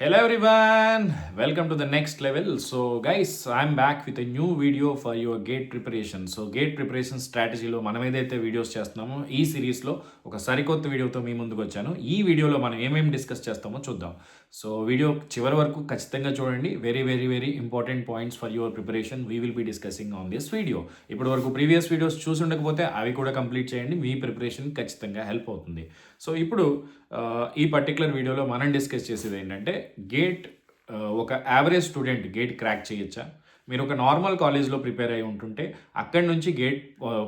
Hello everyone welcome to the next level so guys I'm back with new video for your GATE preparation so GATE preparation స్ట్రాటజీలో మనం ఏదైతే videos చేస్తున్నామో ఈ సిరీస్లో ఒక సరికొత్త వీడియోతో మీ ముందుకు వచ్చాను. ఈ వీడియోలో మనం ఏమేమి డిస్కస్ చేస్తామో చూద్దాం. సో వీడియో చివరి వరకు ఖచ్చితంగా చూడండి. Very very very important points for your preparation we will be discussing on this video ఇప్పటి వరకు ప్రీవియస్ వీడియోస్ చూసి ఉండకపోతే అవి కూడా కంప్లీట్ చేయండి. మీ ప్రిపరేషన్ ఖచ్చితంగా హెల్ప్ అవుతుంది. సో ఇప్పుడు ఈ పర్టికులర్ వీడియోలో మనం డిస్కస్ చేసేది ఏంటంటే గేట్ ఒక యావరేజ్ స్టూడెంట్ గేట్ క్రాక్ చేయొచ్చా? మీరు ఒక నార్మల్ కాలేజ్లో ప్రిపేర్ అయి ఉంటుంటే అక్కడి నుంచి గేట్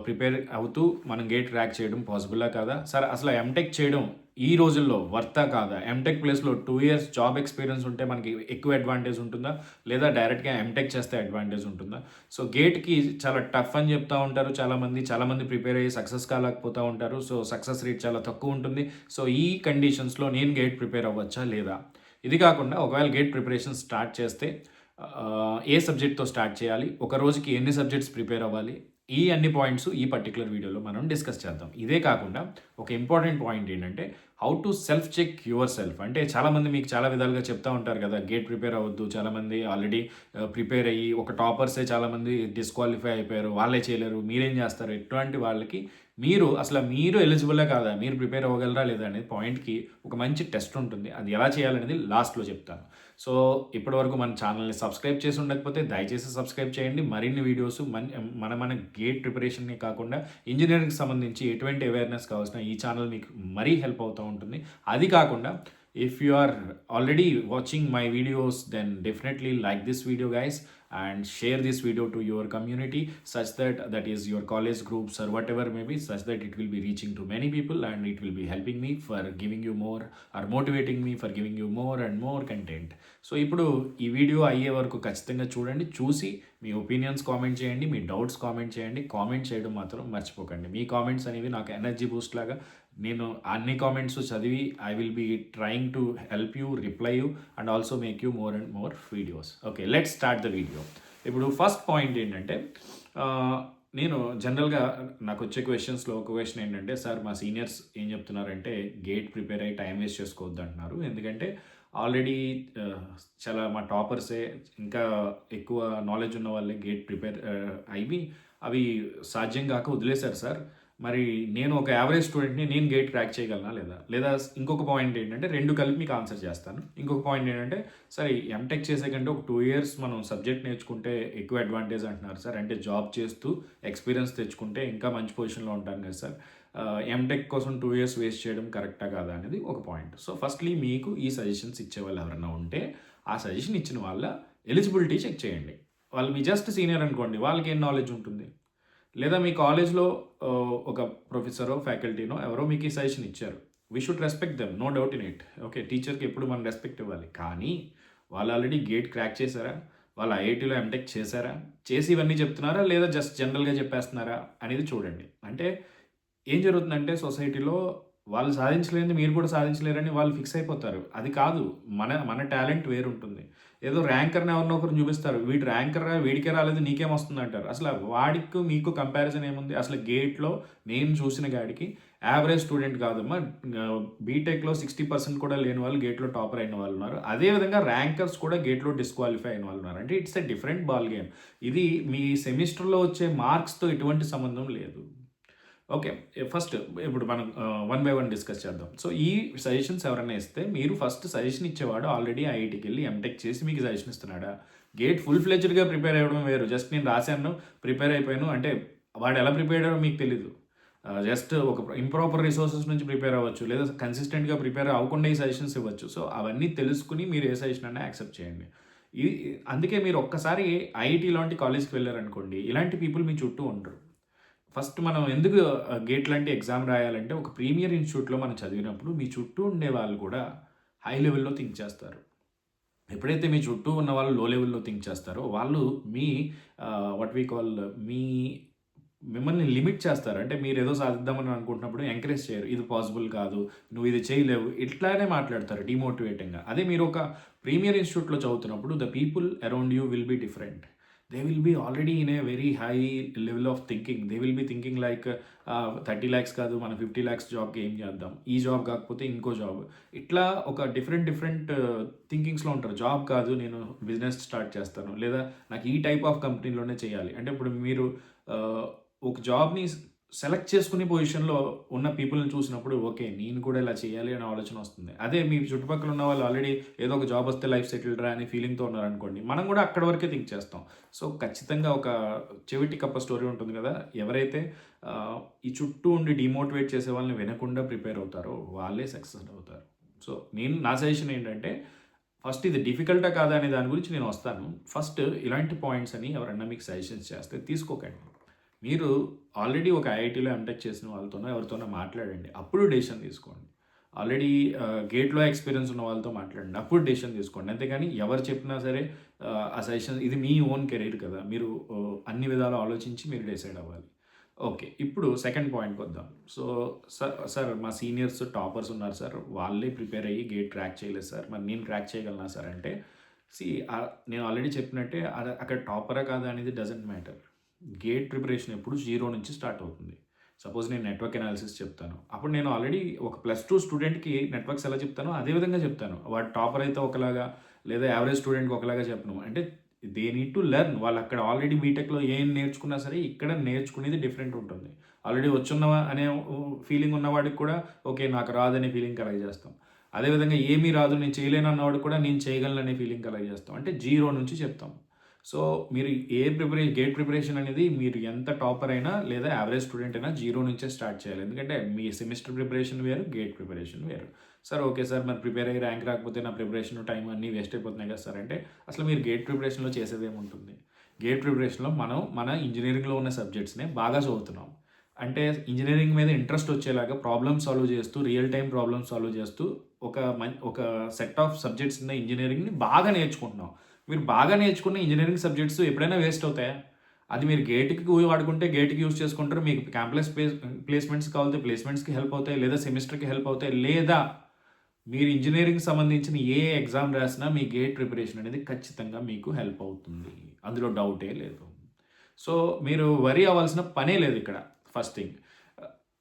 ప్రిపేర్ అవుతూ మనం గేట్ ర్యాక్ చేయడం పాసిబుల్లా కాదా? సార్ అసలు ఎంటెక్ చేయడం ఈ రోజుల్లో వర్తా కాదా? ఎంటెక్ ప్లేస్లో టూ ఇయర్స్ జాబ్ ఎక్స్పీరియన్స్ ఉంటే మనకి ఎక్కువ అడ్వాంటేజ్ ఉంటుందా? లేదా డైరెక్ట్గా ఎంటెక్ చేస్తే అడ్వాంటేజ్ ఉంటుందా? సో గేట్కి చాలా టఫ్ అని చెప్తూ ఉంటారు చాలామంది. చాలామంది ప్రిపేర్ అయ్యి సక్సెస్ కాలేకపోతూ ఉంటారు. సో సక్సెస్ రేట్ చాలా తక్కువ ఉంటుంది. సో ఈ కండిషన్స్లో నేను గేట్ ప్రిపేర్ అవ్వచ్చా లేదా? ఇది కాకుండా ఒకవేళ గేట్ ప్రిపరేషన్ స్టార్ట్ చేస్తే ఏ సబ్జెక్ట్తో స్టార్ట్ చేయాలి? ఒక రోజుకి ఎన్ని సబ్జెక్ట్స్ ప్రిపేర్ అవ్వాలి? ఈ అన్ని పాయింట్స్ ఈ పర్టికులర్ వీడియోలో మనం డిస్కస్ చేద్దాం. ఇదే కాకుండా ఒక ఇంపార్టెంట్ పాయింట్ ఏంటంటే how to self check yourself. అంటే చాలామంది మీకు చాలా విధాలుగా చెప్తా ఉంటారు కదా గేట్ ప్రిపేర్ అవ్వద్దు చాలామంది ఆల్రెడీ ప్రిపేర్ అయ్యి ఒక టాపర్సే చాలామంది డిస్క్వాలిఫై అయిపోయారు వాళ్ళే చేయలేరు మీరేం చేస్తారు? ఎటువంటి వాళ్ళకి మీరు అసలు మీరు ఎలిజిబులే కాదా? మీరు ప్రిపేర్ అవ్వగలరా లేదా అనేది పాయింట్కి ఒక మంచి టెస్ట్ ఉంటుంది. అది ఎలా చేయాలనేది లాస్ట్లో చెప్తాను. సో ఇప్పటివరకు మన ఛానల్ని సబ్స్క్రైబ్ చేసి ఉండకపోతే దయచేసి సబ్స్క్రైబ్ చేయండి. మరిన్ని వీడియోస్ మన మన మన గేట్ ప్రిపరేషన్ని కాకుండా ఇంజనీరింగ్కి సంబంధించి ఎటువంటి అవేర్నెస్ కావాల్సిన ఈ ఛానల్ మీకు మరీ హెల్ప్ అవుతూ ఉంటుంది. అది కాకుండా if you are already watching my videos then definitely like this video guys and share this video to your community such that that is your college groups or whatever may be such that it will be reaching to many people and it will be helping me for giving you more or motivating me for giving you more and more content so ఇప్పుడు ఈ video అయ్యే వరకు ఖచ్చితంగా చూడండి చూసి మీ opinions comment చేయండి మీ doubts comment చేయండి కామెంట్ చేయడం మాత్రం మర్చిపోకండి మీ కామెంట్స్ అనేవి నాకు ఎనర్జీ బూస్ట్ లాగా నేను అన్ని కామెంట్స్ చదివి I will be trying to help you reply you and also make you more and more videos okay let start the video ఇప్పుడు ఫస్ట్ పాయింట్ ఏంటంటే నేను జనరల్గా నాకు వచ్చే క్వశ్చన్స్లో ఒక క్వశ్చన్ ఏంటంటే సార్ మా సీనియర్స్ ఏం చెప్తున్నారంటే గేట్ ప్రిపేర్ అయ్యి టైం వేస్ట్ చేసుకోవద్దు అంటున్నారు. ఎందుకంటే ఆల్రెడీ చాలా మా టాపర్సే ఇంకా ఎక్కువ నాలెడ్జ్ ఉన్న వాళ్ళే గేట్ ప్రిపేర్ అయ్యి అవి సాధ్యం కాక వదిలేశారు సార్ మరి నేను ఒక యావరేజ్ స్టూడెంట్ని నేను గేట్ క్రాక్ చేయగలనా లేదా? లేదా ఇంకొక పాయింట్ ఏంటంటే రెండు కలిపి మీకు ఆన్సర్ చేస్తాను. ఇంకొక పాయింట్ ఏంటంటే సరే ఎంటెక్ చేసే కంటే ఒక టూ ఇయర్స్ మనం సబ్జెక్ట్ నేర్చుకుంటే ఎక్కువ అడ్వాంటేజ్ అంటున్నారు సార్. అంటే జాబ్ చేస్తూ ఎక్స్పీరియన్స్ తెచ్చుకుంటే ఇంకా మంచి పొజిషన్లో ఉంటాను కదా సార్. ఎంటెక్ కోసం టూ ఇయర్స్ వేస్ట్ చేయడం కరెక్టా కాదా అనేది ఒక పాయింట్ సో ఫస్ట్లీ మీకు ఈ సజెషన్స్ ఇచ్చే వాళ్ళు ఎవరైనా ఉంటే ఆ సజెషన్ ఇచ్చిన వాళ్ళ ఎలిజిబిలిటీ చెక్ చేయండి. వాళ్ళు మీ జస్ట్ సీనియర్ అనుకోండి వాళ్ళకి ఏం నాలెడ్జ్ ఉంటుంది? లేదా మీ కాలేజ్లో ఒక ప్రొఫెసరో ఫ్యాకల్టీనో ఎవరో మీకు ఈ సజెషన్ ఇచ్చారు. We should respect them no doubt in it okay టీచర్కి ఎప్పుడు మనం రెస్పెక్ట్ ఇవ్వాలి? కానీ వాళ్ళు ఆల్రెడీ గేట్ క్రాక్ చేశారా? వాళ్ళు ఐఐటీలో ఎంటెక్ చేశారా? చేసి ఇవన్నీ చెప్తున్నారా? లేదా జస్ట్ జనరల్గా చెప్పేస్తున్నారా? అనేది చూడండి. అంటే ఏం జరుగుతుందంటే సొసైటీలో వాళ్ళు సాధించలేని మీరు కూడా సాధించలేరని వాళ్ళు ఫిక్స్ అయిపోతారు. అది కాదు మన మన టాలెంట్ వేరుంటుంది. ఏదో ర్యాంకర్ని ఎవరినో ఒకరు చూపిస్తారు. వీడి ర్యాంకర్ వీడికే రాలేదు నీకేం వస్తుంది అంటారు. అసలు వాడికి మీకు కంపారిజన్ ఏముంది? అసలు గేట్లో నేను చూసిన గాడికి యావరేజ్ స్టూడెంట్ కాదమ్మా. బీటెక్లో సిక్స్టీ పర్సెంట్ కూడా లేని వాళ్ళు గేట్లో టాపర్ అయిన వాళ్ళు ఉన్నారు. అదేవిధంగా ర్యాంకర్స్ కూడా గేట్లో డిస్క్వాలిఫై అయిన వాళ్ళు ఉన్నారు. అంటే it's a different ball game ఇది మీ సెమిస్టర్లో వచ్చే మార్క్స్తో ఎటువంటి సంబంధం లేదు. ఓకే ఫస్ట్ ఇప్పుడు మనం వన్ బై వన్ డిస్కస్ చేద్దాం. సో ఈ సజెషన్స్ ఎవరైనా ఇస్తే మీరు ఫస్ట్ సజెషన్ ఇచ్చేవాడు ఆల్రెడీ ఐఐటికి వెళ్ళి ఎంటెక్ చేసి మీకు సజెషన్ ఇస్తున్నాడా? గేట్ ఫుల్ ఫ్లెజ్డ్గా ప్రిపేర్ అవ్వడం వేరు. జస్ట్ నేను రాశాను ప్రిపేర్ అయిపోయాను అంటే వాడు ఎలా ప్రిపేర్ అయ్యాడో మీకు తెలీదు. జస్ట్ ఒక ఇంప్రాపర్ రిసోర్సెస్ నుంచి ప్రిపేర్ అవ్వచ్చు లేదా కన్సిస్టెంట్గా ప్రిపేర్ అవ్వకుండా ఈ సజెషన్స్ ఇవ్వచ్చు. సో అవన్నీ తెలుసుకుని మీరు ఏ సజెషన్ అయినా యాక్సెప్ట్ చేయండి. ఇది అందుకే మీరు ఒక్కసారి ఐఐటి లాంటి కాలేజ్కి వెళ్ళారనుకోండి ఇలాంటి పీపుల్ మీ చుట్టూ ఉండరు. ఫస్ట్ మనం ఎందుకు గేట్ లాంటి ఎగ్జామ్ రాయాలంటే ఒక ప్రీమియర్ ఇన్స్టిట్యూట్లో మనం చదివినప్పుడు మీ చుట్టూ ఉండే వాళ్ళు కూడా హై లెవెల్లో థింక్ చేస్తారు. ఎప్పుడైతే మీ చుట్టూ ఉన్న వాళ్ళు లో లెవెల్లో థింక్ చేస్తారో వాళ్ళు మీ వాట్ వీ కాల్ మీ మిమ్మల్ని లిమిట్ చేస్తారు. అంటే మీరు ఏదో సాధిద్దామని అనుకుంటున్నప్పుడు ఎంకరేజ్ చేయరు. ఇది పాసిబుల్ కాదు నువ్వు ఇది చేయలేవు ఇట్లానే మాట్లాడతారు డిమోటివేటింగ్గా. అదే మీరు ఒక ప్రీమియర్ ఇన్స్టిట్యూట్లో చదువుతున్నప్పుడు the people around you will be different. They will be already in a very high level of thinking they will be thinking like thirty lakhs కాదు మనం ఫిఫ్టీ ల్యాక్స్ జాబ్కి ఏం చేద్దాం? ఈ జాబ్ కాకపోతే ఇంకో జాబ్ ఇట్లా ఒక డిఫరెంట్ డిఫరెంట్ థింకింగ్స్లో ఉంటారు. జాబ్ కాదు నేను బిజినెస్ స్టార్ట్ చేస్తాను. లేదా నాకు ఈ టైప్ ఆఫ్ కంపెనీలోనే చేయాలి. అంటే ఇప్పుడు మీరు uh, ఒక జాబ్ని సెలెక్ట్ చేసుకునే పొజిషన్లో ఉన్న పీపుల్ని చూసినప్పుడు ఓకే నేను కూడా ఇలా చేయాలి అనే ఆలోచన వస్తుంది. అదే మీ చుట్టుపక్కల ఉన్న వాళ్ళు ఆల్రెడీ ఏదో ఒక జాబ్ వస్తే లైఫ్ సెటిల్డ్ రా అనే ఫీలింగ్తో ఉన్నారనుకోండి మనం కూడా అక్కడ వరకే థింక్ చేస్తాం. సో ఖచ్చితంగా ఒక చెవిటి కప్ప స్టోరీ ఉంటుంది కదా ఎవరైతే ఈ చుట్టూ ఉండి డిమోటివేట్ చేసే వాళ్ళని వినకుండా ప్రిపేర్ అవుతారో వాళ్ళే సక్సెస్ అవుతారు. సో నేను నా సజెషన్ ఏంటంటే ఫస్ట్ ఇది డిఫికల్టా కాదా అనే దాని గురించి నేను వస్తాను. ఫస్ట్ ఇలాంటి పాయింట్స్ అని ఎవరన్నా మీకు సజెషన్స్ చేస్తే తీసుకోకండి. మీరు ఆల్రెడీ ఒక ఐఐటీలో ఎంటెక్ చేసిన వాళ్ళతోనో ఎవరితోనో మాట్లాడండి. అప్పుడు డెసిషన్ తీసుకోండి. ఆల్రెడీ గేట్లో ఎక్స్పీరియన్స్ ఉన్న వాళ్ళతో మాట్లాడండి. అప్పుడు డెసిషన్ తీసుకోండి. అంతేగాని ఎవరు చెప్పినా సరే ఆ, సజెషన్ ఇది మీ ఓన్ కెరీర్ కదా. మీరు అన్ని విధాలు ఆలోచించి మీరు డిసైడ్ అవ్వాలి. ఓకే. ఇప్పుడు సెకండ్ పాయింట్కి వద్దాం సో సార్ సార్ మా సీనియర్స్ టాపర్స్ ఉన్నారు సార్. వాళ్ళే ప్రిపేర్ అయ్యి గేట్ క్రాక్ చేయలేదు సార్. మరి నేను క్రాక్ చేయగలనా సార్ అంటే సి నేను ఆల్రెడీ చెప్పినట్టే అక్కడ టాపరా కాదా అనేది డజంట్ మ్యాటర్. గేట్ ప్రిపరేషన్ ఎప్పుడు జీరో నుంచి స్టార్ట్ అవుతుంది. సపోజ్ నేను నెట్వర్క్ అనాలిసిస్ చెప్తాను. అప్పుడు నేను ఆల్రెడీ ఒక ప్లస్ టూ స్టూడెంట్కి నెట్వర్క్స్ ఎలా చెప్తానో అదే విధంగా చెప్తాను. వాడు టాపర్ అయితే ఒకలాగా లేదా యావరేజ్ స్టూడెంట్కి ఒకలాగా చెప్పను. అంటే దే నీడ్ టు లెర్న్ వాళ్ళు అక్కడ ఆల్రెడీ బీటెక్లో ఏం నేర్చుకున్నా సరే ఇక్కడ నేర్చుకునేది డిఫరెంట్ ఉంటుంది. ఆల్రెడీ వచ్చున్న అనే ఫీలింగ్ ఉన్నవాడికి కూడా ఓకే నాకు రాదనే ఫీలింగ్ కలెక్ట్ చేస్తాం. అదేవిధంగా ఏమీ రాదు నేను చేయలేను అన్నవాడు కూడా నేను చేయగలను అనే ఫీలింగ్ కలెక్ట్ చేస్తాం. అంటే జీరో నుంచి చెప్తాం. సో మీరు ఏ ప్రిపరేషన్ గేట్ ప్రిపరేషన్ అనేది మీరు ఎంత టాపర్ అయినా లేదా యావరేజ్ స్టూడెంట్ అయినా జీరో నుంచే స్టార్ట్ చేయాలి. ఎందుకంటే మీ సెమిస్టర్ ప్రిపరేషన్ వేరు గేట్ ప్రిపరేషన్ వేరు. సార్ ఓకే సార్ మరి ప్రిపేర్ అయ్యి ర్యాంక్ రాకపోతే నా ప్రిపరేషన్ టైం అన్నీ వేస్ట్ అయిపోతున్నాయి కదా సార్ అంటే అసలు మీరు గేట్ ప్రిపరేషన్లో చేసేది ఏముంటుంది? గేట్ ప్రిపరేషన్లో మనం మన ఇంజనీరింగ్లో ఉన్న సబ్జెక్ట్స్నే బాగా చదువుతున్నాం. అంటే ఇంజనీరింగ్ మీద ఇంట్రెస్ట్ వచ్చేలాగా ప్రాబ్లమ్ సాల్వ్ చేస్తూ రియల్ టైం ప్రాబ్లమ్ సాల్వ్ చేస్తూ ఒక మం ఒక సెట్ ఆఫ్ సబ్జెక్ట్స్ ఉన్న ఇంజనీరింగ్ని బాగా నేర్చుకుంటున్నాం. మీరు బాగా నేర్చుకున్న ఇంజనీరింగ్ సబ్జెక్ట్స్ ఎప్పుడైనా వేస్ట్ అవుతాయా? అది మీరు గేట్కి వాడుకుంటే గేట్కి యూస్ చేసుకుంటారు. మీకు క్యాంపస్ ప్లేస్ ప్లేస్మెంట్స్ కావాలంటే ప్లేస్మెంట్స్కి హెల్ప్ అవుతాయి లేదా సెమిస్టర్కి హెల్ప్ అవుతాయి లేదా మీరు ఇంజనీరింగ్ సంబంధించిన ఏ ఎగ్జామ్ రాసినా మీ గేట్ ప్రిపరేషన్ అనేది ఖచ్చితంగా మీకు హెల్ప్ అవుతుంది. అందులో డౌటే లేదు. సో మీరు వరి అవ్వాల్సిన పనే లేదు ఇక్కడ ఫస్ట్ థింగ్.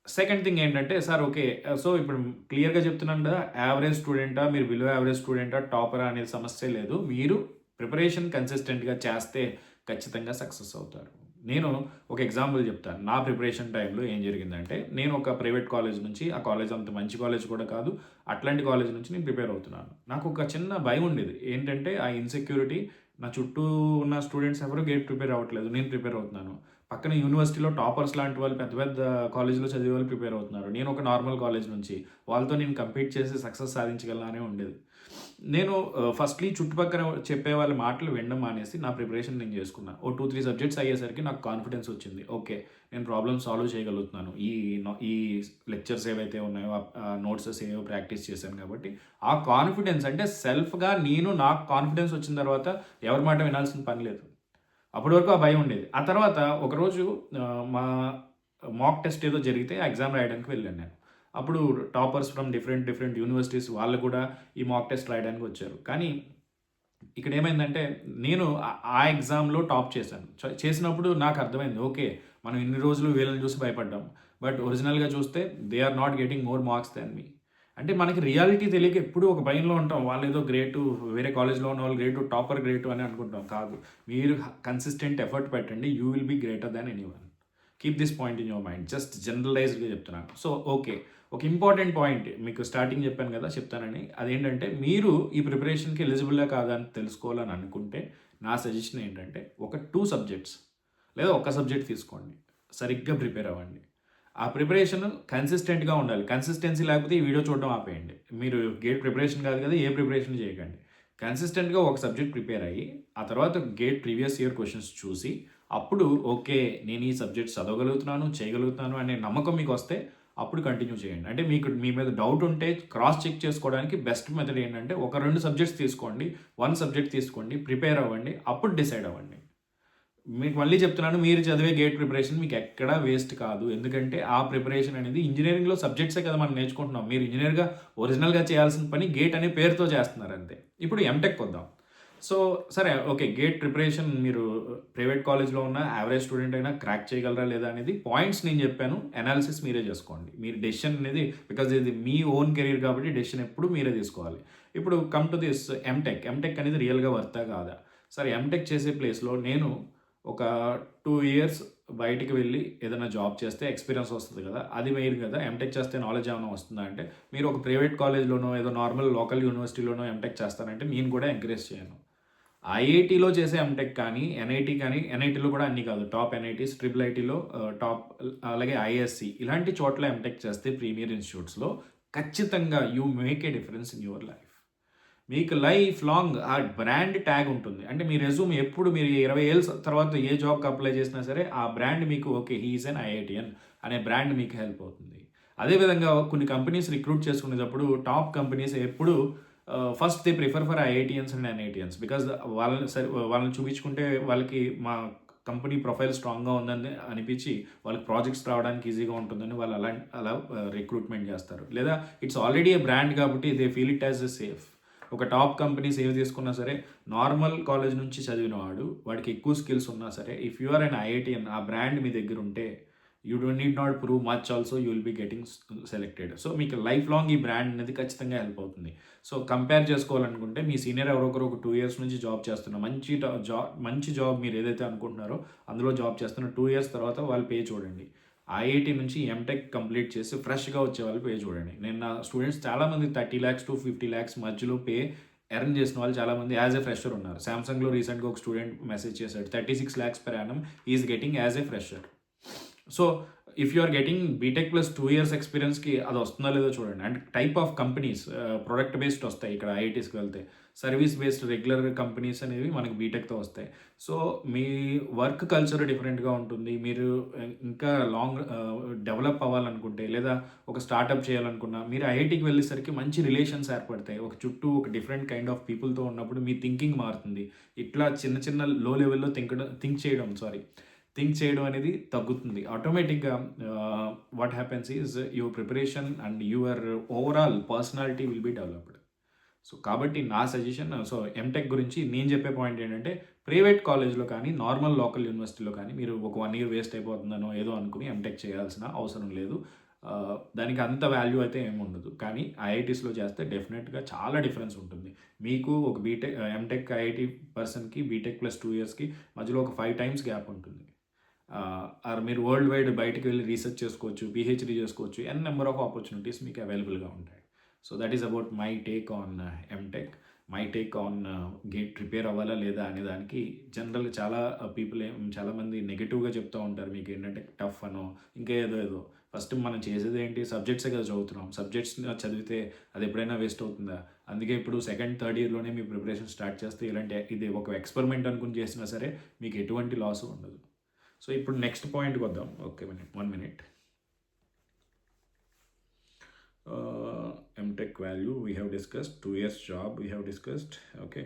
సెకండ్ థింగ్ ఏంటంటే సార్ ఓకే సో ఇప్పుడు క్లియర్గా చెప్తున్నాను కదా యావరేజ్ స్టూడెంటా మీరు బిలో యావరేజ్ స్టూడెంటా టాపరా అనేది సమస్య లేదు. మీరు ప్రిపరేషన్ కన్సిస్టెంట్గా చేస్తే ఖచ్చితంగా సక్సెస్ అవుతారు. నేను ఒక ఎగ్జాంపుల్ చెప్తాను. నా ప్రిపరేషన్ టైంలో ఏం జరిగిందంటే నేను ఒక ప్రైవేట్ కాలేజ్ నుంచి ఆ కాలేజ్ అంత మంచి కాలేజ్ కూడా కాదు అట్లాంటి కాలేజ్ నుంచి నేను ప్రిపేర్ అవుతున్నాను. నాకు ఒక చిన్న భయం ఉండేది. ఏంటంటే ఆ ఇన్సెక్యూరిటీ నా చుట్టూ ఉన్న స్టూడెంట్స్ ఎవరు గేట్ ప్రిపేర్ అవ్వట్లేదు నేను ప్రిపేర్ అవుతున్నాను. పక్కన యూనివర్సిటీలో టాపర్స్ లాంటి వాళ్ళు పెద్ద పెద్ద కాలేజీలో చదివే వాళ్ళు ప్రిపేర్ అవుతున్నారు. నేను ఒక నార్మల్ కాలేజ్ నుంచి వాళ్ళతో నేను కంపీట్ చేసి సక్సెస్ సాధించగలనే ఉండేది. నేను ఫస్ట్లీ చుట్టుపక్కల చెప్పే వాళ్ళ మాటలు వినడం మానేసి నా ప్రిపరేషన్ నేను చేసుకున్నాను ఓ టూ త్రీ సబ్జెక్ట్స్ అయ్యేసరికి నాకు కాన్ఫిడెన్స్ వచ్చింది. ఓకే నేను ప్రాబ్లమ్ సాల్వ్ చేయగలుగుతున్నాను. ఈ ఈ లెక్చర్స్ ఏవైతే ఉన్నాయో నోట్సెస్ ఏవో ప్రాక్టీస్ చేశాను కాబట్టి ఆ కాన్ఫిడెన్స్ అంటే సెల్ఫ్గా నేను నాకు కాన్ఫిడెన్స్ వచ్చిన తర్వాత ఎవరి మాట వినాల్సిన పని లేదు. అప్పటి వరకు ఆ భయం ఉండేది. ఆ తర్వాత ఒకరోజు మా మాక్ టెస్ట్ ఏదో జరిగితే ఎగ్జామ్ రాయడానికి వెళ్ళాను నేను. అప్పుడు toppers from different different universities వాళ్ళు కూడా ఈ మాక్ టెస్ట్ రాయడానికి వచ్చారు. కానీ ఇక్కడ ఏమైందంటే నేను ఆ- ఎగ్జామ్లో టాప్ చేశాను. చేసినప్పుడు నాకు అర్థమైంది ఓకే మనం ఇన్ని రోజులు వీళ్ళని చూసి భయపడ్డాం. బట్ ఒరిజినల్గా చూస్తే they are not getting more marks than మీ అంటే మనకి రియాలిటీ తెలియక ఎప్పుడూ ఒక భయంలో ఉంటాం. వాళ్ళు ఏదో గ్రేటు వేరే కాలేజ్లో ఉన్న వాళ్ళు గ్రేటు టాపర్ గ్రేటు అని అనుకుంటాం. కాదు. మీరు కన్సిస్టెంట్ ఎఫర్ట్ పెట్టండి. You will be greater than anyone keep this point in your mind just జనరలైజ్డ్గా చెప్తున్నాను. సో ఓకే ఒక ఇంపార్టెంట్ పాయింట్ మీకు స్టార్టింగ్ చెప్పాను కదా చెప్తానని. అదేంటంటే మీరు ఈ ప్రిపరేషన్కి ఎలిజిబుల్గా కాదా అని తెలుసుకోవాలని అనుకుంటే నా సజెషన్ ఏంటంటే ఒక టూ సబ్జెక్ట్స్ లేదా ఒక సబ్జెక్ట్ తీసుకోండి. సరిగ్గా ప్రిపేర్ అవ్వండి. ఆ ప్రిపరేషన్ కన్సిస్టెంట్గా ఉండాలి. కన్సిస్టెన్సీ లేకపోతే ఈ వీడియో చూడడం ఆపేయండి. మీరు గేట్ ప్రిపరేషన్ కాదు కదా ఏ ప్రిపరేషన్ చేయకండి. కన్సిస్టెంట్గా ఒక సబ్జెక్ట్ ప్రిపేర్ అయ్యి ఆ తర్వాత గేట్ ప్రీవియస్ ఇయర్ క్వశ్చన్స్ చూసి అప్పుడు ఓకే నేను ఈ సబ్జెక్ట్ చదవగలుగుతున్నాను చేయగలుగుతున్నాను అనే నమ్మకం మీకు వస్తే అప్పుడు కంటిన్యూ చేయండి. అంటే మీకు మీ మీద డౌట్ ఉంటే క్రాస్ చెక్ చేసుకోవడానికి బెస్ట్ మెథడ్ ఏంటంటే ఒక రెండు సబ్జెక్ట్స్ తీసుకోండి వన్ సబ్జెక్ట్ తీసుకోండి ప్రిపేర్ అవ్వండి అప్పుడు డిసైడ్ అవ్వండి. మీకు మళ్ళీ చెప్తున్నాను మీరు చదివే గేట్ ప్రిపరేషన్ మీకు ఎక్కడా వేస్ట్ కాదు. ఎందుకంటే ఆ ప్రిపరేషన్ అనేది ఇంజనీరింగ్లో సబ్జెక్ట్సే కదా మనం నేర్చుకుంటున్నాం. మీరు ఇంజనీర్గా ఒరిజినల్గా చేయాల్సిన పని గేట్ అనే పేరుతో చేస్తున్నారు అంతే. ఇప్పుడు ఎంటెక్ వద్దాం సో సరే ఓకే గేట్ ప్రిపరేషన్ మీరు uh, ప్రైవేట్ కాలేజ్లో ఉన్న యావరేజ్ స్టూడెంట్ అయినా క్రాక్ చేయగలరా లేదా అనేది పాయింట్స్ నేను చెప్పాను. అనాలిసిస్ మీరే చేసుకోండి. మీరు డెసిషన్ అనేది బికాజ్ ఇది మీ ఓన్ కెరీర్ కాబట్టి డెసిషన్ ఎప్పుడు మీరే తీసుకోవాలి. ఇప్పుడు come to this MTech MTech అనేది రియల్గా వర్తా కాదా? సరే ఎంటెక్ చేసే ప్లేస్లో నేను ఒక టూ ఇయర్స్ బయటికి వెళ్ళి ఏదైనా జాబ్ చేస్తే ఎక్స్పీరియన్స్ వస్తుంది కదా? అది మెయిన్ కదా. ఎంటెక్ చేస్తే నాలెడ్జ్ ఏమైనా వస్తుందా అంటే మీరు ఒక ప్రైవేట్ కాలేజ్లోనో ఏదో నార్మల్ లోకల్ యూనివర్సిటీలోనో ఎంటెక్ చేస్తారంటే నేను కూడా ఎంకరేజ్ చేయను. ఐఐటీలో చేసే ఎంటెక్ కానీ ఎన్ఐటి కానీ ఎన్ఐటీలో కూడా అన్ని కాదు. టాప్ ఎన్ఐటీస్ ట్రిపుల్ ఐటీలో టాప్ అలాగే ఐఎస్సి ఇలాంటి చోట్ల ఎంటెక్ చేస్తే ప్రీమియర్ ఇన్స్టిట్యూట్స్లో ఖచ్చితంగా you make a difference in your life మీకు లైఫ్ లాంగ్ ఆ బ్రాండ్ ట్యాగ్ ఉంటుంది. అంటే మీ రెజ్యూమ్ ఎప్పుడు మీరు ఇరవై ఏళ్ళ తర్వాత ఏ జాబ్కి అప్లై చేసినా సరే ఆ బ్రాండ్ మీకు ఓకే హీఈస్ అన్ ఐఐటిఎన్ అనే బ్రాండ్ మీకు హెల్ప్ అవుతుంది. అదేవిధంగా కొన్ని కంపెనీస్ రిక్రూట్ చేసుకునేటప్పుడు టాప్ కంపెనీస్ ఎప్పుడు first they prefer for IITians and NITians because వాళ్ళని సరి uh, వాళ్ళని చూపించుకుంటే వాళ్ళకి మా కంపెనీ ప్రొఫైల్ స్ట్రాంగ్గా ఉందని అనిపించి వాళ్ళకి ప్రాజెక్ట్స్ రావడానికి ఈజీగా ఉంటుందని వాళ్ళు అలా అలా uh, రిక్రూట్మెంట్ చేస్తారు. లేదా ఇట్స్ ఆల్రెడీ ఏ బ్రాండ్ కాబట్టి they feel it as a safe ఒక టాప్ కంపెనీ సేవ్ తీసుకున్నా సరే నార్మల్ కాలేజ్ నుంచి చదివిన వాడు వాడికి ఎక్కువ స్కిల్స్ ఉన్నా సరే if you are and IITian ఆ బ్రాండ్ మీ దగ్గర ఉంటే you don't need not prove much also you will be getting selected so మీకు లైఫ్ లాంగ్ ఈ బ్రాండ్ అనేది ఖచ్చితంగా హెల్ప్ అవుతుంది. సో కంపేర్ చేసుకోవాలనుకుంటే మీ సీనియర్ ఎవరొకరు ఒక టూ ఇయర్స్ నుంచి జాబ్ చేస్తున్న మంచి జాబ్ మంచి జాబ్ మీరు ఏదైతే అనుకుంటున్నారో అందులో జాబ్ చేస్తున్న టూ ఇయర్స్ తర్వాత వాళ్ళ పే చూడండి. ఐఐటి నుంచి ఎంటెక్ కంప్లీట్ చేసి ఫ్రెష్గా వచ్చే వాళ్ళు పే చూడండి. నేను నా స్టూడెంట్స్ చాలామంది thirty lakhs to fifty lakhs మధ్యలో పే ఎర్న్ చేసిన వాళ్ళు చాలామంది యాజ్ ఎ ఫ్రెషర్ ఉన్నారు. సామ్సంగ్లో రీసెంట్గా ఒక స్టూడెంట్ మెసేజ్ చేశాడు థర్టీ సిక్స్ ల్యాక్స్ ప్రయాణం Yanam is getting as a fresher so if you are getting BTech plus two years ఎక్స్పీరియన్స్కి అది వస్తుందో లేదో చూడండి. And type of companies product based వస్తాయి. ఇక్కడ ఐఐటీస్కి వెళ్తే. సర్వీస్ బేస్డ్ రెగ్యులర్ కంపెనీస్ అనేవి మనకి బీటెక్తో వస్తాయి. సో మీ వర్క్ కల్చర్ డిఫరెంట్గా ఉంటుంది. మీరు uh, ఇంకా లాంగ్ డెవలప్ uh, అవ్వాలనుకుంటే లేదా ఒక స్టార్టప్ చేయాలనుకున్నా మీరు ఐఐటికి వెళ్ళేసరికి మంచి రిలేషన్స్ ఏర్పడతాయి. ఒక చుట్టూ ఒక డిఫరెంట్ కైండ్ ఆఫ్ పీపుల్తో ఉన్నప్పుడు మీ థింకింగ్ మారుతుంది. ఇట్లా చిన్న చిన్న లో లెవెల్లో థింక్ థింక్ చేయడం సారీ థింక్ చేయడం అనేది తగ్గుతుంది. ఆటోమేటిక్గా what happens is your preparation and your overall personality will be developed so కాబట్టి నా సజెషన్ సో ఎంటెక్ గురించి నేను చెప్పే పాయింట్ ఏంటంటే ప్రైవేట్ కాలేజ్లో కానీ నార్మల్ లోకల్ యూనివర్సిటీలో కానీ మీరు ఒక వన్ ఇయర్ వేస్ట్ అయిపోతుందనో ఏదో అనుకుని ఎంటెక్ చేయాల్సిన అవసరం లేదు. దానికి అంత వాల్యూ అయితే ఏమి ఉండదు. కానీ ఐఐటీస్లో చేస్తే డెఫినెట్గా చాలా డిఫరెన్స్ ఉంటుంది. మీకు ఒక బీటెక్ ఎంటెక్ ఐఐటి పర్సన్కి బీటెక్ ప్లస్ టూ ఇయర్స్కి మధ్యలో ఒక ఫైవ్ టైమ్స్ గ్యాప్ ఉంటుంది. ఆర్ మీరు వరల్డ్ వైడ్ బయటకు వెళ్ళి రీసెర్చ్ చేసుకోవచ్చు పిహెచ్డి చేసుకోవచ్చు ఎన్ నెంబర్ ఆఫ్ ఆపర్చునిటీస్ మీకు అవైలబుల్గా ఉంటాయి. So that is about my take on MTech my take on GATE prepare అవ్వాలా లేదా అనే దానికి జనరల్గా చాలా uh, పీపుల్ ఏం చాలామంది నెగిటివ్గా చెప్తూ ఉంటారు. మీకు ఏంటంటే టఫ్ అనో ఇంకా ఏదో ఏదో. ఫస్ట్ మనం చేసేది ఏంటి? సబ్జెక్ట్సే కదా చదువుతున్నాం. సబ్జెక్ట్స్ చదివితే అది ఎప్పుడైనా వేస్ట్ అవుతుందా? అందుకే ఇప్పుడు సెకండ్ థర్డ్ ఇయర్లోనే మీ ప్రిపరేషన్ స్టార్ట్ చేస్తే ఇలాంటి ఇది ఒక ఎక్స్పెరిమెంట్ అనుకుని చేసినా సరే మీకు ఎటువంటి లాస్ ఉండదు. సో ఇప్పుడు నెక్స్ట్ పాయింట్కి వద్దాం. Okay minute one minute MTech value we have discussed two years job we have discussed okay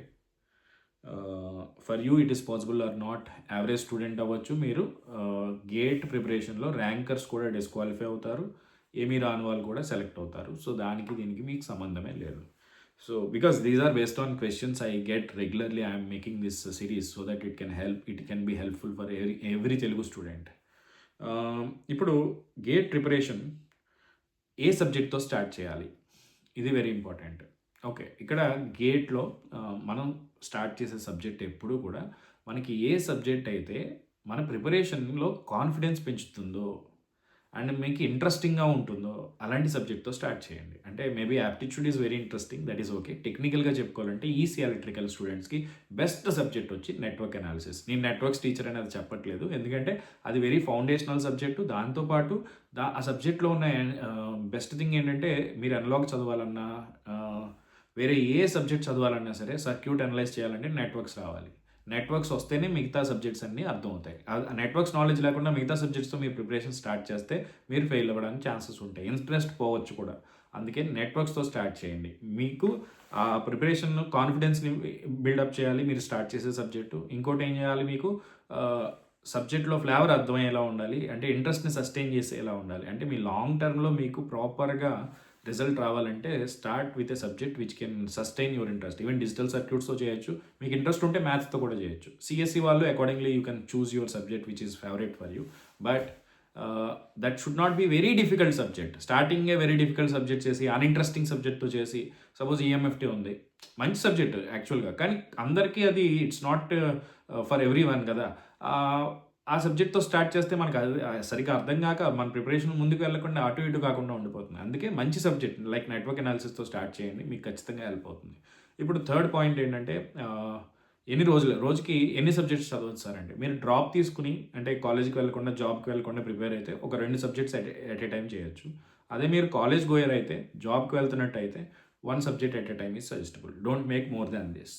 for you it is possible or not average student అవ్వచ్చు మీరు. గేట్ ప్రిపరేషన్లో ర్యాంకర్స్ కూడా డిస్క్వాలిఫై అవుతారు. ఏమీ రాని వాళ్ళు కూడా సెలెక్ట్ అవుతారు. సో దానికి దీనికి మీకు సంబంధమే లేదు. So because these are based on questions I get regularly I'm making this series so that it can help it can be helpful for every every Telugu student ఇప్పుడు గేట్ ప్రిపరేషన్ ఏ సబ్జెక్ట్తో start చేయాలి? ఇది very important okay ఇక్కడ గేట్లో మనం start చేసే subject ఎప్పుడూ కూడా మనకి ఏ సబ్జెక్ట్ అయితే మన ప్రిపరేషన్లో కాన్ఫిడెన్స్ పెంచుతుందో అండ్ మీకు ఇంట్రెస్టింగ్గా ఉంటుందో అలాంటి సబ్జెక్ట్తో స్టార్ట్ చేయండి. అంటే maybe aptitude is very interesting that is okay. టెక్నికల్గా చెప్పుకోవాలంటే ఈసీ ఎలక్ట్రికల్ స్టూడెంట్స్కి బెస్ట్ సబ్జెక్ట్ వచ్చి నెట్వర్క్ అనాలిసిస్. నేను నెట్వర్క్స్ టీచర్ అనేది చెప్పట్లేదు. ఎందుకంటే అది వెరీ ఫౌండేషనల్ సబ్జెక్టు. దాంతోపాటు దా ఆ సబ్జెక్ట్లో ఉన్న బెస్ట్ థింగ్ ఏంటంటే మీరు అనలాగ్ చదవాలన్నా వేరే ఏ సబ్జెక్ట్ చదవాలన్నా సరే సర్క్యూట్ అనలైజ్ చేయాలంటే నెట్వర్క్స్ రావాలి. నెట్వర్క్స్ వస్తేనే మిగతా సబ్జెక్ట్స్ అన్నీ అర్థమవుతాయి. నెట్వర్క్స్ నాలెడ్జ్ లేకుండా మిగతా సబ్జెక్ట్స్తో మీరు ప్రిపరేషన్ స్టార్ట్ చేస్తే మీరు ఫెయిల్ అవ్వడానికి ఛాన్సెస్ ఉంటాయి. ఇంట్రెస్ట్ పోవచ్చు కూడా. అందుకే నెట్వర్క్స్తో స్టార్ట్ చేయండి. మీకు ఆ ప్రిపరేషన్ కాన్ఫిడెన్స్ని బిల్డప్ చేయాలి. మీరు స్టార్ట్ చేసే సబ్జెక్టు ఇంకోటి ఏం చేయాలి మీకు? సబ్జెక్ట్లో ఫ్లేవర్ అర్థమయ్యేలా ఉండాలి. అంటే ఇంట్రెస్ట్ని సస్టైన్ చేసేలా ఉండాలి. అంటే మీ లాంగ్ టర్మ్లో మీకు ప్రాపర్గా రిజల్ట్ రావాలంటే start with a subject which can sustain your interest even digital సర్క్యూట్స్తో చేయొచ్చు. మీకు ఇంట్రెస్ట్ ఉంటే మ్యాథ్స్తో కూడా చేయొచ్చు. సిఎస్సి వాళ్ళు accordingly you can choose your subject which is favourite for you but that should not be very difficult subject స్టార్టింగే very difficult subject చేసి uninteresting సబ్జెక్ట్తో చేసి సపోజ్ ఈఎంఎఫ్టీ ఉంది. మంచి సబ్జెక్ట్ యాక్చువల్గా కానీ అందరికీ అది it's not for everyone కదా. ఆ సబ్జెక్ట్తో స్టార్ట్ చేస్తే మనకు అది సరిగ్గా అర్థం కాక మన ప్రిపరేషన్ ముందుకు వెళ్ళకుండా అటు ఇటు కాకుండా ఉండిపోతుంది. అందుకే మంచి సబ్జెక్ట్ లైక్ నెట్వర్క్ అనాలిసిస్తో స్టార్ట్ చేయండి మీకు ఖచ్చితంగా హెల్ప్ అవుతుంది. ఇప్పుడు థర్డ్ పాయింట్ ఏంటంటే ఎన్ని రోజులు రోజుకి ఎన్ని సబ్జెక్ట్స్ చదవచ్చు సార్ అంటే? మీరు డ్రాప్ తీసుకుని అంటే కాలేజ్కి వెళ్ళకుండా జాబ్కి వెళ్ళకుండా ప్రిపేర్ అయితే ఒక రెండు సబ్జెక్ట్స్ ఎట్ ఏ టైం చేయొచ్చు. అదే మీరు కాలేజ్ గోయర్ అయితే జాబ్కి వెళ్తున్నట్టు అయితే one subject at a time is suggestible don't make more than this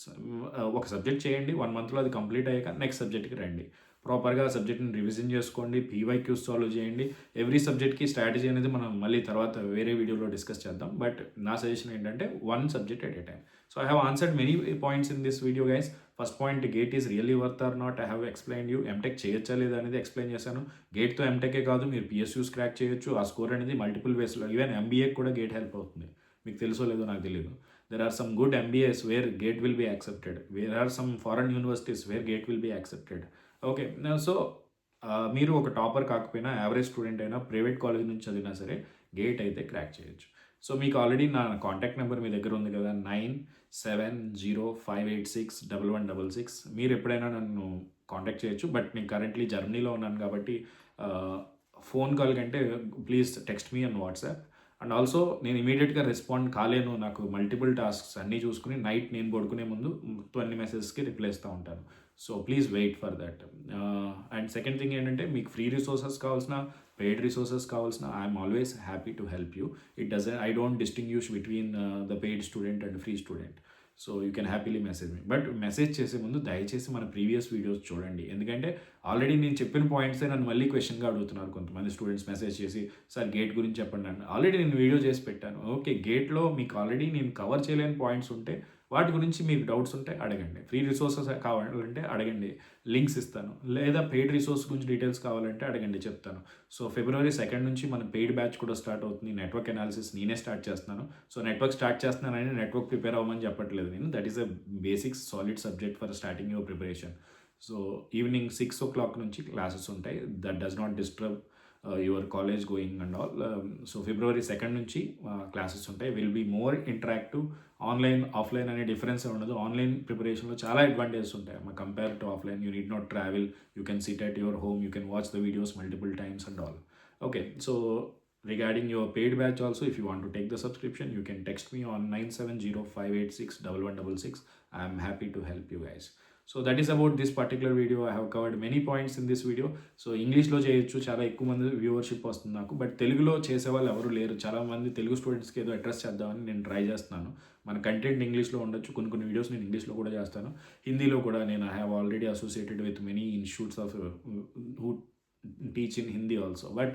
ఒక సబ్జెక్ట్ చేయండి వన్ మంత్లో అది కంప్లీట్ అయ్యాక నెక్స్ట్ సబ్జెక్ట్కి రండి. ప్రాపర్గా సబ్జెక్ట్ని రివిజన్ చేసుకోండి పీవైక్యూస్ సాల్వ్ చేయండి. ఎవ్రీ సబ్జెక్ట్కి స్ట్రాటజీ అనేది మనం మళ్ళీ తర్వాత వేరే వీడియోలో డిస్కస్ చేద్దాం. బట్ నా సజెషన్ ఏంటంటే one subject at a time. So I have answered many points in this video guys. First point GATE is really worth or not I have explain you MTech చేయొచ్చా లేదా అనేది explain చేశాను. గేట్తో ఎంటెకే కాదు మీరు PSUs crack చేయొచ్చు. ఆ score అనేది multiple వేస్లో ఈవెన్ ఎంబీఏ కూడా గేట్ హెల్ప్ అవుతుంది. మీకు తెలుసో లేదో నాకు తెలియదు there are some good MBAs where GATE will be accepted where are some foreign universities where GATE will be accepted okay. So మీరు ఒక టాపర్ కాకపోయినా యావరేజ్ స్టూడెంట్ అయినా ప్రైవేట్ కాలేజ్ నుంచి చదివినా సరే గేట్ అయితే క్రాక్ చేయొచ్చు. సో మీకు ఆల్రెడీ నా కాంటాక్ట్ నెంబర్ మీ దగ్గర ఉంది కదా nine seven zero five eight six double one double six. మీరు ఎప్పుడైనా నన్ను కాంటాక్ట్ చేయొచ్చు బట్ నేను కరెంట్లీ జర్నీలో ఉన్నాను కాబట్టి ఫోన్ కాల్ కంటే please text me and WhatsApp. And also నేను ఇమీడియట్గా రెస్పాండ్ కాలేను నాకు మల్టిపుల్ టాస్క్స్ అన్నీ చూసుకుని నైట్ నేను పడుకునే ముందు మొత్తం అన్ని మెసేజ్కి రిప్లై ఇస్తూ ఉంటాను. So please wait for that and second thing ఏంటంటే మీకు ఫ్రీ రిసోర్సెస్ కావాల్సిన పెయిడ్ రిసోర్సెస్ కావాల్సిన I'm always happy to help you it doesn't I don't distinguish between the paid student and free student so you can happily message me but message చేసే ముందు దయచేసి మన previous videos చూడండి. ఎందుకంటే already నేను చెప్పిన పాయింట్సే నన్ను మళ్ళీ క్వశ్చన్గా అడుగుతున్నారు కొంతమంది స్టూడెంట్స్ మెసేజ్ చేసి సార్ గేట్ గురించి చెప్పండి అండి ఆల్రెడీ నేను వీడియో చేసి పెట్టాను. ఓకే గేట్లో మీకు ఆల్రెడీ నేను కవర్ చేయలేని పాయింట్స్ ఉంటే వాటి గురించి మీకు డౌట్స్ ఉంటే అడగండి. ఫ్రీ రిసోర్సెస్ కావాలంటే అడగండి. లింక్స్ ఇస్తాను. లేదా పెయిడ్ రిసోర్స్ గురించి డీటెయిల్స్ కావాలంటే అడగండి చెప్తాను. సో ఫిబ్రవరి సెకండ్ నుంచి మన పెయిడ్ బ్యాచ్ కూడా స్టార్ట్ అవుతుంది. నెట్వర్క్ అనాలిసిస్ నేనే స్టార్ట్ చేస్తున్నాను. సో నెట్వర్క్ స్టార్ట్ చేస్తున్నానని నెట్వర్క్ ప్రిపేర్ అవ్వమని చెప్పట్లేదు నేను. That is a basic solid subject for starting your preparation so evening six o'clock నుంచి క్లాసెస్ ఉంటాయి. That does not disturb your college going and all so February second నుంచి classes ఉంటాయి. Will be more interactive online offline అనే difference ఉండదు. Online ప్రిపరేషన్లో చాలా advantages ఉంటాయి. మా compare to offline you need not travel you can sit at your home you can watch the videos multiple times and all okay so regarding your paid batch also if you want to take the subscription you can text me on 9705861166 i am happy to help you guys. So that is about this particular video I have covered many points in this video so ఇంగ్లీష్లో చేయొచ్చు. చాలా ఎక్కువ మంది viewership వస్తుంది నాకు. But తెలుగులో చేసే వాళ్ళు ఎవరు లేరు. చాలామంది తెలుగు స్టూడెంట్స్కి ఏదో అడ్రస్ చేద్దామని నేను ట్రై చేస్తున్నాను. మన కంటెంట్ ఇంగ్లీష్లో ఉండొచ్చు. కొన్ని కొన్ని వీడియోస్ నేను ఇంగ్లీష్లో కూడా చేస్తాను. హిందీలో కూడా నేను I have already associated with many institutes of who teach in Hindi also but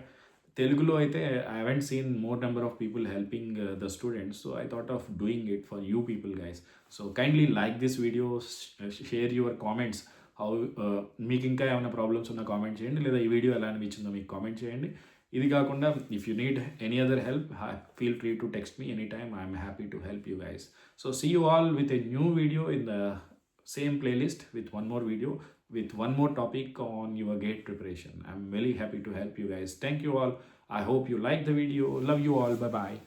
తెలుగులో అయితే I haven't seen more number of people helping the students so I thought of doing it for you people guys so kindly like this video share your comments how మీకు ఇంకా ఏమైనా problems ఉన్నా comment చేయండి లేదా ఈ video ఎలా అనిపించిందో మీకు కామెంట్ చేయండి. ఇది కాకుండా if you need any other help feel free to text me any time I'm happy to help you guys so see you all with a new video in the same playlist with one more video with one more topic on your gate preparation. I'm really happy to help you guys. Thank you all. I hope you like the video. Love you all. Bye bye